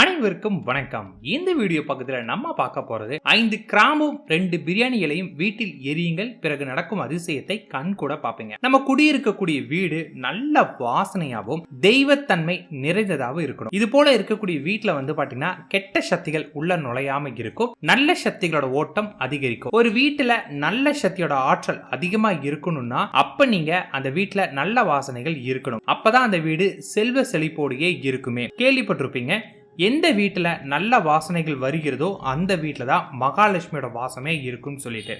அனைவருக்கும் வணக்கம். இந்த வீடியோ பக்கத்தில் நம்ம பார்க்க போறது ஐந்து கிராமும் ரெண்டு பிரியாணி இலையும் வீட்டில் எரியுங்கள் பிறகு நடக்கும் அதிசயத்தை கண் கூட பார்ப்பீங்க. நம்ம குடியிருக்கக்கூடிய வீடு நல்ல வாசனையாகவும் தெய்வத்தன்மை நிறைந்ததாகவும் இருக்கணும். இது போல இருக்கக்கூடிய வீட்டில் வந்து பாத்தீங்கன்னா கெட்ட சக்திகள் உள்ள நுழையாம இருக்கும். நல்ல சக்திகளோட ஓட்டம் அதிகரிக்கும். ஒரு வீட்டில் நல்ல சக்தியோட ஆற்றல் அதிகமாக இருக்கணும்னா அப்ப நீங்க அந்த வீட்டில் நல்ல வாசனைகள் இருக்கணும். அப்பதான் அந்த வீடு செல்வ செழிப்போடையே இருக்குமே. கேள்விப்பட்டிருப்பீங்க எந்த வீட்டில் நல்ல வாசனைகள் வருகிறதோ அந்த வீட்டில் தான் மகாலட்சுமியோட வாசமே இருக்குன்னு சொல்லிட்டு.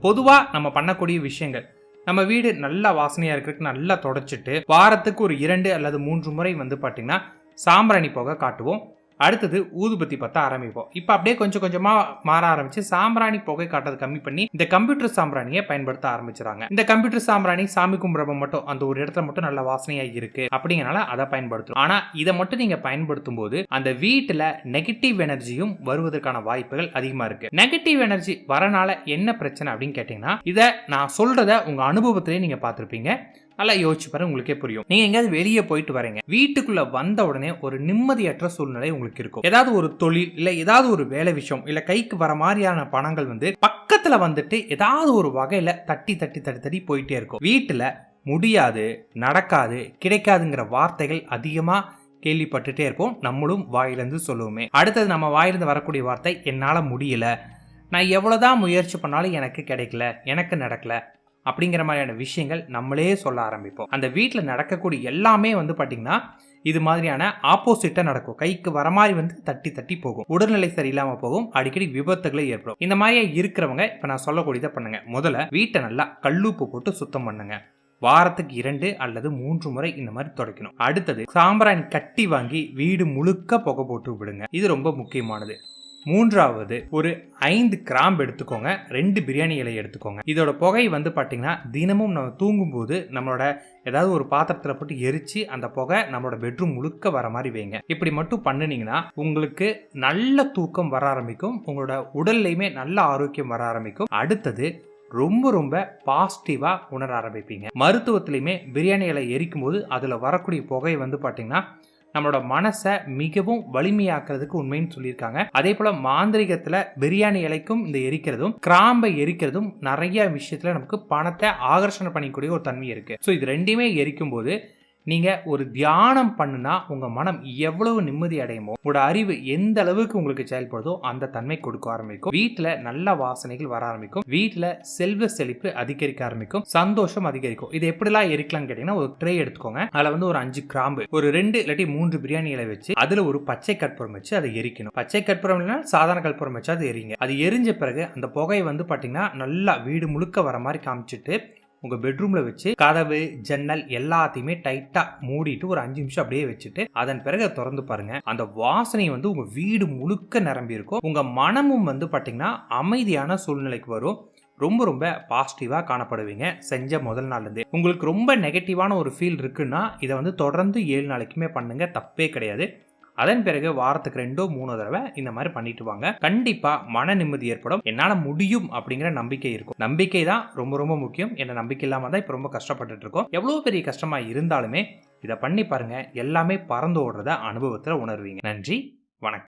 பொதுவாக நம்ம பண்ணக்கூடிய விஷயங்கள் நம்ம வீடு நல்ல வாசனையாக இருக்கிறதுக்கு நல்லா தொடச்சிட்டு வாரத்துக்கு ஒரு இரண்டு அல்லது மூன்று முறை வந்து பார்த்திங்கன்னா சாம்பிராணி போக காட்டுவோம். அடுத்தது ஊதுபத்தி பற்ற ஆரம்பிப்போம். இப்போ அப்படியே கொஞ்சம் கொஞ்சமாக மாற ஆரம்பிச்சு சாம்பிராணி புகை காட்டுறது கம்மி பண்ணி இந்த கம்ப்யூட்டர் சாம்பிராணியை பயன்படுத்த ஆரம்பிச்சிடாங்க இந்த கம்ப்யூட்டர் சாம்பிராணி சாமி கும்பிட்றப்ப மட்டும் அந்த ஒரு இடத்துல மட்டும் நல்ல வாசனையாக இருக்கு அப்படிங்கிறனால அதை பயன்படுத்தும் ஆனால் இதை மட்டும் நீங்கள் பயன்படுத்தும் போது அந்த வீட்டில் நெகட்டிவ் எனர்ஜியும் வருவதற்கான வாய்ப்புகள் அதிகமாக இருக்கு. நெகட்டிவ் எனர்ஜி வரனால என்ன பிரச்சனை அப்படின்னு கேட்டிங்கன்னா இதை நான் சொல்றத உங்கள் அனுபவத்திலேயே நீங்கள் பார்த்துருப்பீங்க. நல்லா யோசிச்சு பாருங்க உங்களுக்கே புரியும். நீங்க எங்கேயாவது வெளியே போயிட்டு வரீங்க. வீட்டுக்குள்ள வந்த உடனே ஒரு நிம்மதியற்ற சூழ்நிலை உங்களுக்கு இருக்கும். ஏதாவது ஒரு தொழில் இல்ல ஏதாவது ஒரு வேலை விஷயம் இல்ல கைக்கு வர மாதிரியான பணங்கள் வந்து பக்கத்துல வந்துட்டு ஏதாவது ஒரு வகையில தட்டி தட்டி தட்டி தட்டி போயிட்டே இருக்கும். வீட்டுல முடியாது நடக்காது கிடைக்காதுங்கிற வார்த்தைகள் அதிகமா கேள்விப்பட்டுட்டே இருப்போம். நம்மளும் வாயிலிருந்து சொல்லுவோமே. அடுத்தது நம்ம வாயிலிருந்து வரக்கூடிய வார்த்தை என்னால் முடியல. நான் எவ்வளோதான் முயற்சி பண்ணாலும் எனக்கு கிடைக்கல. எனக்கு நடக்கல. அப்படிங்கிற மாதிரியான விஷயங்கள் நம்மளே சொல்ல ஆரம்பிப்போம். அந்த வீட்டில் நடக்கக்கூடிய எல்லாமே வந்து பார்த்திங்கன்னா இது மாதிரியான ஆப்போசிட்டாக நடக்கும். கைக்கு வர மாதிரி வந்து தட்டி தட்டி போகும். உடல்நிலை சரியில்லாமல் போகும். அடிக்கடி விபத்துகளை ஏற்படும். இந்த மாதிரியே இருக்கிறவங்க இப்போ நான் சொல்லக்கூடியதை பண்ணுங்க. முதல்ல வீட்டை நல்லா கல்லூப்பு போட்டு சுத்தம் பண்ணுங்க. வாரத்துக்கு இரண்டு அல்லது மூன்று முறை இந்த மாதிரி துடைக்கணும். அடுத்தது சாம்பிராணி கட்டி வாங்கி வீடு முழுக்க புகை போட்டு விடுங்க. இது ரொம்ப முக்கியமானது. மூன்றாவது ஒரு ஐந்து கிராம்பு எடுத்துக்கோங்க. ரெண்டு பிரியாணி இலையை எடுத்துக்கோங்க. இதோட புகை வந்து பார்த்தீங்கன்னா தினமும் நம்ம தூங்கும்போது நம்மளோட ஏதாவது ஒரு பாத்திரத்தில் போட்டு எரித்து அந்த புகை நம்மளோட பெட்ரூம் முழுக்க வர மாதிரி வைங்க. இப்படி மட்டும் பண்ணினீங்கன்னா உங்களுக்கு நல்ல தூக்கம் வர ஆரம்பிக்கும். உங்களோட உடல்லையுமே நல்ல ஆரோக்கியம் வர ஆரம்பிக்கும். அடுத்தது ரொம்ப ரொம்ப பாசிட்டிவாக உணர ஆரம்பிப்பீங்க. மருத்துவத்துலேயுமே பிரியாணி இலை எரிக்கும் போது அதில் வரக்கூடிய புகை வந்து பார்த்தீங்கன்னா நம்மளோட மனசை மிகவும் வலிமையாக்குறதுக்கு உண்மைன்னு சொல்லியிருக்காங்க. அதே போல மாந்திரிகத்துல பிரியாணி இலைக்கும் இந்த எரிக்கிறதும் கிராம்பை எரிக்கிறதும் நிறைய விஷயத்துல நமக்கு பணத்தை ஆகர்ஷணம் பண்ணிக்கூடிய ஒரு தன்மை இருக்கு. ஸோ இது ரெண்டுமே எரிக்கும் போது நீங்கள் ஒரு தியானம் பண்ணுனா உங்கள் மனம் எவ்வளவு நிம்மதி அடையுமோ உங்களோட அறிவு எந்த அளவுக்கு உங்களுக்கு செயல்படுதோ அந்த தன்மை கொடுக்க ஆரம்பிக்கும். வீட்டில் நல்ல வாசனைகள் வர ஆரம்பிக்கும். வீட்டில் செல்வ செழிப்பு அதிகரிக்க ஆரம்பிக்கும். சந்தோஷம் அதிகரிக்கும். இது எப்படிலாம் எரிக்கலாம்னு கேட்டிங்கன்னா ஒரு ட்ரே எடுத்துக்கோங்க. அதில் வந்து ஒரு அஞ்சு கிராம்பு ஒரு ரெண்டு இல்லாட்டி மூன்று பிரியாணி இலை வச்சு அதில் ஒரு பச்சை கற்பூரம் வச்சு அதை எரிக்கணும். பச்சை கற்பூரம் இல்லைனா சாதாரண கற்பூரம் வச்சு அதை எரிங்க. அது எரிஞ்ச பிறகு அந்த புகையை வந்து பார்த்தீங்கன்னா நல்லா வீடு முழுக்க வர மாதிரி காமிச்சிட்டு உங்கள் பெட்ரூமில் வச்சு கதவு ஜன்னல் எல்லாத்தையுமே டைட்டாக மூடிட்டு ஒரு அஞ்சு நிமிஷம் அப்படியே வச்சுட்டு அதன் பிறகு திறந்து பாருங்க. அந்த வாசனை வந்து உங்கள் வீடு முழுக்க நிரம்பி இருக்கும். உங்கள் மனமும் வந்து பார்த்தீங்கன்னா அமைதியான சூழ்நிலைக்கு வரும். ரொம்ப ரொம்ப பாசிட்டிவாக காணப்படுவீங்க செஞ்ச முதல் நாள்லேருந்து. உங்களுக்கு ரொம்ப நெகட்டிவான ஒரு ஃபீல் இருக்குன்னா இதை வந்து தொடர்ந்து ஏழு நாளைக்குமே பண்ணுங்க. தப்பே கிடையாது. அதன் பிறகு வாரத்துக்கு ரெண்டோ மூணோ தடவை இந்த மாதிரி பண்ணிட்டு வாங்க. கண்டிப்பா மன நிம்மதி ஏற்படும். என்னால முடியும் அப்படிங்கிற நம்பிக்கை இருக்கும். நம்பிக்கை தான் ரொம்ப ரொம்ப முக்கியம். என்ன நம்பிக்கை இல்லாம தான் இப்போ ரொம்ப கஷ்டப்பட்டுட்டு இருக்கோம். எவ்வளவு பெரிய கஷ்டமா இருந்தாலுமே இதை பண்ணி பாருங்க. எல்லாமே பறந்து ஓடுறத அனுபவத்தில் உணர்வீங்க. நன்றி. வணக்கம்.